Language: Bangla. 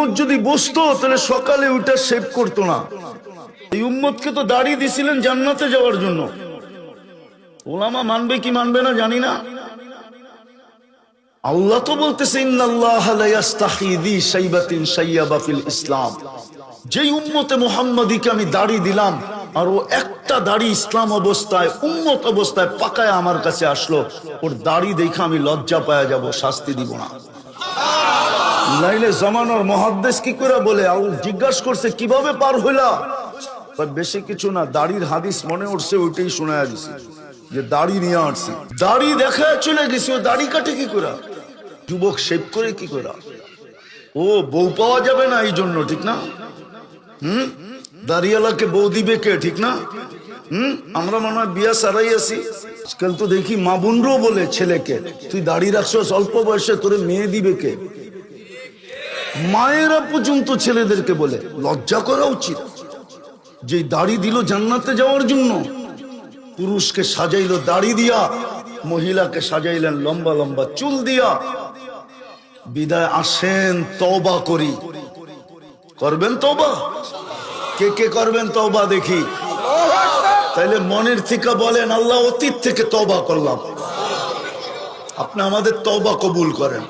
উম্মত যদি বসতো, তাহলে সকালে ওইটা সেভ করতো না। এই উম্মতকে তো দাড়ি দিছিলেন জান্নাতে যাওয়ার জন্য। ওলামা মানবে কি মানবে না জানি না। আল্লাহ তো বলতেছে ইসলাম। উম্মতে মুহাম্মাদিকে আমি দাড়ি দিলাম, আর ও একটা দাড়ি ইসলাম অবস্থায়, উম্মত অবস্থায় পাকায় আমার কাছে আসলো, ওর দাড়ি দেখে আমি লজ্জা পাওয়া যাব, শাস্তি দিব না। নাইলে জমানোর মহাদ্দেশ কি করে বলে? জিজ্ঞাসা করছে, কীভাবে পার হইলা? বেশি কিছু না, দাড়ির হাদিস মনে উঠছে, ওইটাই শোনা দিছে যে দাড়ি নিয়ে আসছে। দাড়ি দেখা চলে গেছি, ও দাড়ি কাটে কি করে? যুবক শেভ করে কি করে? ও বউ পাওয়া যাবে না এই জন্য, ঠিক না? হুম? দাড়িওয়ালাকে বউ দিবে কে, ঠিক না? হুম? আমরা মনে হয় বিয়া সারাই আছি। আজকাল তো দেখি মা বোনরাও বলে ছেলেকে, তুই দাড়ি রাখছস, অল্প বয়সে তোরে মেয়ে দিবে কে? মায়েরা পর্যন্ত ছেলেদেরকে বলে, লজ্জা করা উচিত। যে দাড়ি দিল জান্নাতে যাওয়ার জন্য, পুরুষকে সাজাইলো দাড়ি দিয়া, মহিলাকে সাজাইলেন লম্বা লম্বা চুল দিয়া। বিদায় আসেন তবা করি। করবেন তবা কে কে করবেন তবা দেখি। তাইলে মনের থেকে বলেন, আল্লাহ অতীত থেকে তবা করলাম। আপনি আমাদের তবা কবুল করেন।